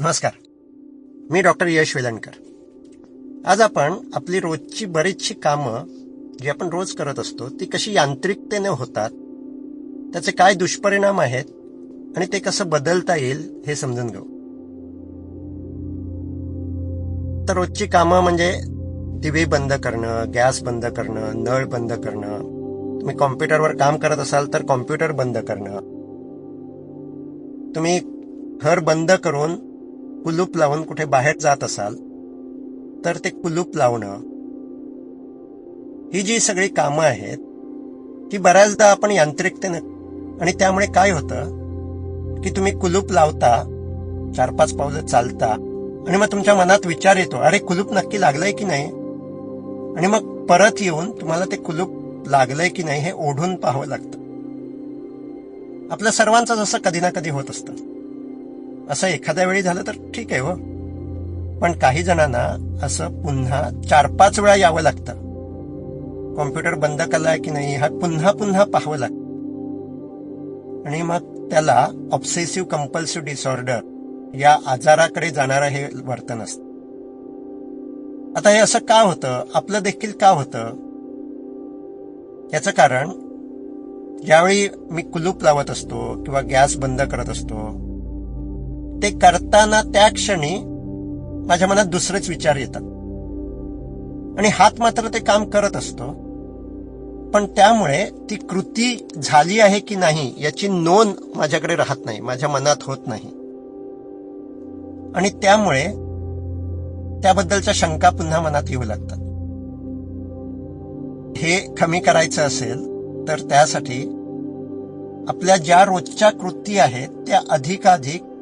नमस्कार. मी डॉक्टर यश वेलणकर. आज आपण आपली रोजची बरीचशी कामं जी आपण रोज करत असतो ती कशी यांत्रिकतेने होतात त्याचे काय दुष्परिणाम आहेत आणि ते कसं बदलता येईल हे समजून घेऊ. तर रोजची कामं म्हणजे दिवे बंद करणं गॅस बंद करणं नळ बंद करणं. तुम्ही कॉम्प्युटरवर काम करत असाल तर कॉम्प्युटर बंद करणं. तुम्ही घर बंद करून कुलूप लावून कुठे बाहेर जात असाल तर ते कुलूप लावणं ही जी सगळी कामं आहेत ती बऱ्याचदा आपण यांत्रिकतेने आणि त्यामुळे काय होतं की तुम्ही कुलूप लावता चार पाच पावलं चालता आणि मग तुमच्या मनात विचार येतो अरे कुलूप नक्की लागलंय की नाही? आणि मग परत येऊन तुम्हाला ते कुलूप लागलंय की नाही हे ओढून पाहावं लागतं. आपल्या सर्वांचं जसं कधी ना कधी होत असतं. असं एखाद्या वेळी झालं तर ठीक आहे हो. पण काही जणांना असं पुन्हा चार पाच वेळा यावं लागतं. कॉम्प्युटर बंद केलाय की नाही हा पुन्हा पुन्हा पाहावं लागतं. आणि मग त्याला ऑब्सेसिव्ह कंपल्सिव्ह डिसऑर्डर या आजाराकडे जाणारं हे वर्तन असतं. आता हे असं का होतं? आपलं देखील का होतं? याचं कारण ज्यावेळी मी कुलूप लावत असतो किंवा गॅस बंद करत असतो ते करताना त्या क्षणी माझ्या मनात दुसरेच विचार येतात. आणि हात मात्र ते काम करत असतो. पण त्यामुळे ती कृती झाली आहे की नाही याची नोंद माझ्याकडे राहत नाही माझ्या मनात होत नाही. आणि त्यामुळे त्याबद्दलच्या शंका पुन्हा मनात येऊ लागतात. हे कमी करायचं असेल तर त्यासाठी आपल्या ज्या रोजच्या कृती आहेत त्या अधिकाधिक